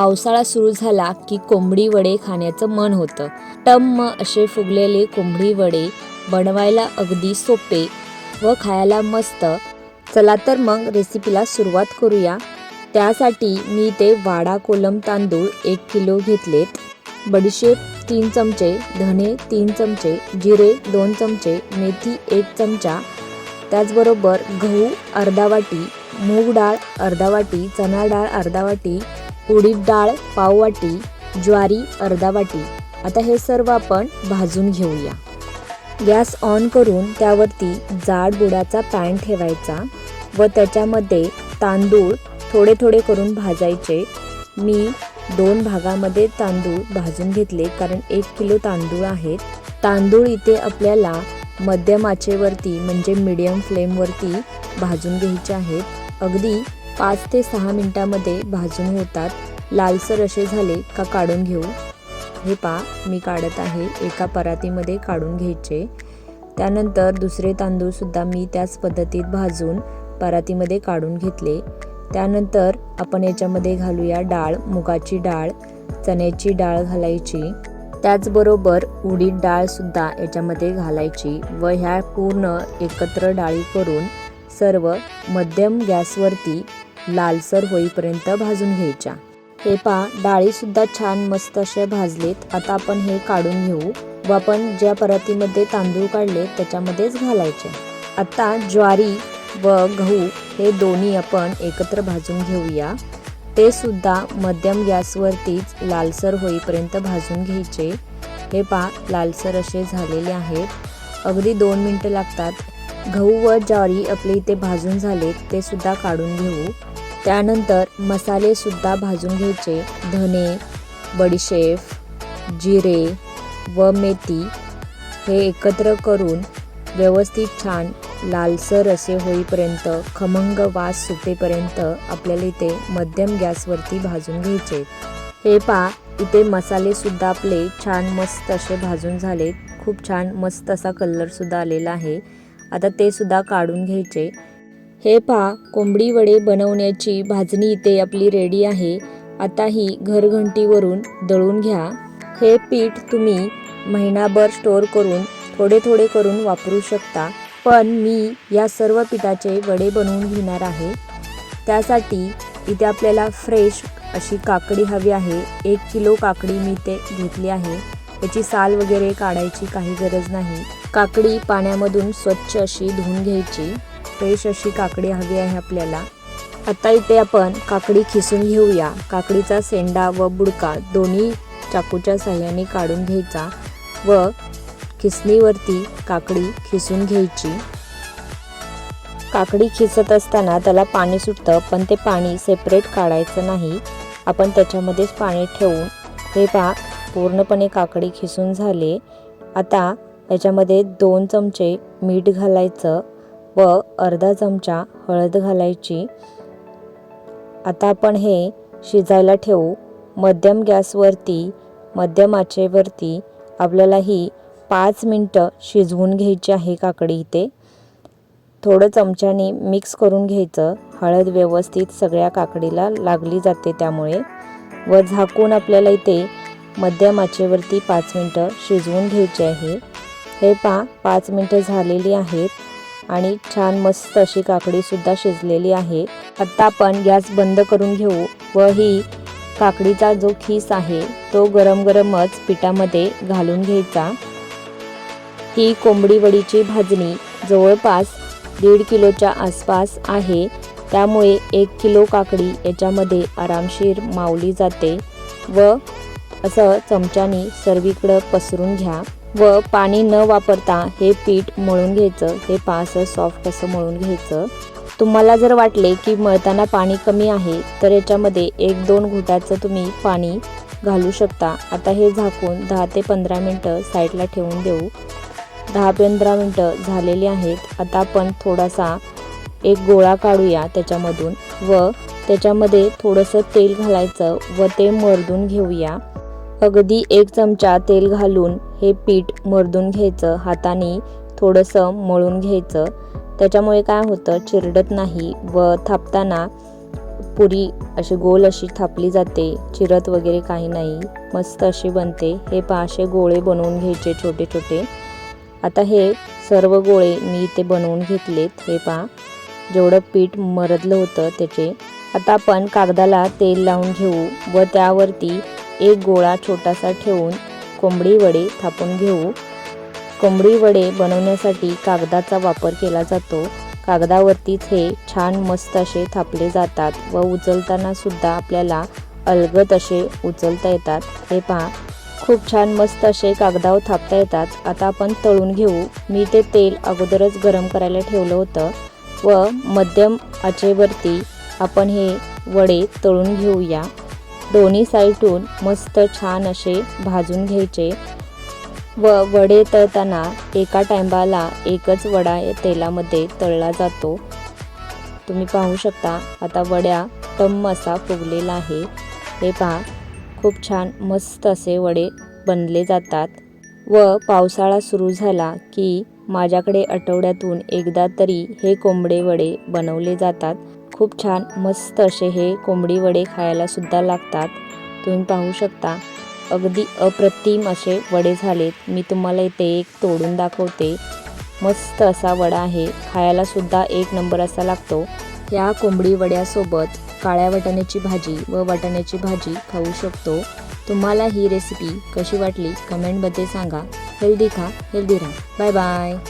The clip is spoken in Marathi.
पावसाळा सुरू झाला की कोंबडी वडे खाण्याचं मन होतं. टम्म असे फुगलेले कोंबडी वडे बनवायला अगदी सोपे व खायला मस्त. चला तर मग रेसिपीला सुरुवात करूया. त्यासाठी मी ते वाडा कोलम तांदूळ एक किलो घेतलेत. बडीशेप तीन चमचे धणे तीन चमचे जिरे दोन चमचे मेथी एक चमचा. त्याचबरोबर गहू अर्धा वाटी मूग डाळ अर्धा वाटी चणा डाळ अर्धा वाटी उडीद डाळ पाव वाटी ज्वारी अर्धा वाटी आता हे सर्व आपण भाजून घेऊया. गॅस ऑन करून त्यावरती जाड बुडाचा पॅन ठेवायचा व त्याच्यामध्ये तांदूळ थोडे थोडे करून भाजायचे. मी दोन भागामध्ये तांदूळ भाजून घेतले कारण एक किलो तांदूळ आहेत तांदूळ इथे आपल्याला मध्यम आचेवरती म्हणजे मीडियम फ्लेमवरती भाजून घ्यायचे आहेत. अगदी पाच ते सहा मिनटामध्ये भाजून होतात. लालसर असे झाले का काढून घेऊ? हे पा मी काढत आहे एका परातीमध्ये काढून घ्यायचे. त्यानंतर दुसरे तांदूळसुद्धा मी त्याच पद्धतीत भाजून परातीमध्ये काढून घेतले. त्यानंतर आपण याच्यामध्ये घालूया डाळ मुगाची डाळ चण्याची डाळ घालायची. त्याचबरोबर उडीद डाळसुद्धा याच्यामध्ये घालायची व ह्या पूर्ण एकत्र डाळी करून सर्व मध्यम गॅसवरती लालसर होईपर्यंत भाजून घ्यायच्या. हे पा डाळीसुद्धा छान मस्त असे भाजलेत. आता आपण हे काढून घेऊ. व आपण ज्या परातीमध्ये तांदूळ काढले त्याच्यामध्येच घालायचे. आता ज्वारी व गहू हे दोन्ही आपण एकत्र भाजून घेऊया. ते सुद्धा मध्यम गॅसवरतीच लालसर होईपर्यंत भाजून घ्यायचे. हे पा लालसर असे झालेले आहेत. अगदी दोन मिनटं लागतात. गहू व ज्वारी आपले इथे भाजून झालेत ते सुद्धा काढून घेऊ. त्यानंतर मसालेसुद्धा भाजून घ्यायचे. धने बडीशेफ जिरे व मेथी हे एकत्र करून व्यवस्थित छान लालसर असे होईपर्यंत खमंग वास सुटेपर्यंत आपल्याला इथे मध्यम गॅसवरती भाजून घ्यायचे. हे पा इथे मसालेसुद्धा आपले छान मस्त असे भाजून झालेत. खूप छान मस्त असा कलरसुद्धा आलेला आहे. आता ते सुद्धा काढून घ्यायचे. हे पहा कोंबडी वडे बनवण्याची भाजणी इथे आपली रेडी आहे. आता ही घरघंटीवरून दळून घ्या. हे पीठ तुम्ही महिनाभर स्टोअर करून थोडे थोडे करून वापरू शकता. पण मी या सर्व पिठाचे वडे बनवून घेणार आहे. त्यासाठी इथे आपल्याला फ्रेश अशी काकडी हवी आहे. एक किलो काकडी मी ते घेतली आहे. त्याची साल वगैरे काढायची काही गरज नाही. काकडी पाण्यामधून स्वच्छ अशी धुवून घ्यायची. फ्रेश अशी काकडी हवी आहे आपल्याला. आता इथे आपण काकडी खिसून घेऊया. काकडीचा सेंडा व बुडका दोन्ही चाकूच्या साह्याने काढून घ्यायचा व खिसणीवरती काकडी खिसून घ्यायची. काकडी खिसत असताना त्याला पाणी सुटतं पण ते पाणी सेपरेट काढायचं नाही. आपण त्याच्यामध्येच पाणी ठेवून हे पा पूर्णपणे काकडी खिसून झाले. आता याच्यामध्ये दोन चमचे मीठ घालायचं. व अर्धा चमचा हळद घालायची. आता आपण हे शिजायला ठेवू. मध्यम गॅसवरती मध्यम आचेवरती आपल्याला ही पाच मिनटं शिजवून घ्यायची आहे काकडी इथे. थोडं चमच्याने मिक्स करून घ्यायचं. हळद व्यवस्थित सगळ्या काकडीला लागली जाते त्यामुळे. व झाकून आपल्याला इथे मध्यम आचेवरती पाच मिनटं शिजवून घ्यायचे आहे. हे पा पाच मिनटं झालेली आहेत. आणि छान मस्त अशी काकडीसुद्धा शिजलेली आहे. आत्ता आपण गॅस बंद करून घेऊ व ही काकडीचा जो खीस आहे तो गरम गरमच पिठामध्ये घालून घ्यायचा. ही कोंबडी वडीची भाजणी जवळपास दीड किलोच्या आसपास आहे. त्यामुळे एक किलो काकडी याच्यामध्ये आरामशीर मावली जाते व असं चमच्यानी सर्वीकडं पसरून घ्या. व पाणी न वापरता हे पीठ मळून घ्यायचं हे पा असं सॉफ्ट असं मळून घ्यायचं. तुम्हाला जर वाटले की मळताना पाणी कमी आहे तर याच्यामध्ये एक दोन घुटाचं तुम्ही पाणी घालू शकता. आता हे झाकून दहा ते पंधरा मिनटं साईडला ठेवून देऊ. दहा पंधरा मिनटं झालेली आहेत. आता आपण थोडासा एक गोळा काढूया त्याच्यामधून. व त्याच्यामध्ये थोडंसं तेल घालायचं व ते मर्दून घेऊया. अगदी एक चमचा तेल घालून हे पीठ मर्दून घ्यायचं हाताने थोडंसं मळून घ्यायचं. त्याच्यामुळे काय होतं चिरडत नाही व थापताना पुरी अशी गोल अशी थापली जाते चिरत वगैरे काही नाही मस्त अशी बनते. हे पहा असे गोळे बनवून घ्यायचे छोटे छोटे. आता हे सर्व गोळे मी इथे बनवून घेतलेत. हे पहा जेवढं पीठ मरदलं होतं त्याचे. आता आपण कागदाला तेल लावून घेऊ व त्यावरती एक गोळा छोटासा ठेवून कोंबडी वडे थापून घेऊ. कोंबडी वडे बनवण्यासाठी कागदाचा वापर केला जातो. कागदावरतीच हे छान मस्त असे थापले जातात व उचलताना सुद्धा आपल्याला अलगद असे उचलता येतात. हे पहा खूप छान मस्त असे कागदावर थापता येतात. आता आपण तळून घेऊ. मी ते तेल अगोदरच गरम करायला ठेवलं होतं व मध्यम आचेवरती आपण हे वडे तळून घेऊया. दोन्ही साईडून मस्त छान असे भाजून घ्यायचे. व वडे तळताना एका टायमाला एकच वडा तेलामध्ये तळला जातो. तुम्ही पाहू शकता आता वड्या टम्म असा फुगलेला आहे. हे पहा खूप छान मस्त असे वडे बनले जातात. व पावसाळा सुरू झाला की माझ्याकडे आठवड्यातून एकदा तरी हे कोंबडे वडे बनवले जातात. खूप छान मस्त असे हे कोंबडी वडे खायला सुद्धा लागतात. तुम्ही पाहू शकता. अगदी अप्रतिम असे वडे झालेत. मी तुम्हाला इथे एक तोडून दाखवते. मस्त असा वडा आहे. खायला सुद्धा एक नंबर असा लागतो. या कोंबडी वड्यासोबत काळ्या वाटाण्याची भाजी व वाटाण्याची भाजी खाऊ शकतो. तुम्हाला ही रेसिपी कशी वाटली? कमेंटमध्ये सांगा. हेल्दी खा हेल्दी राहा. Bye bye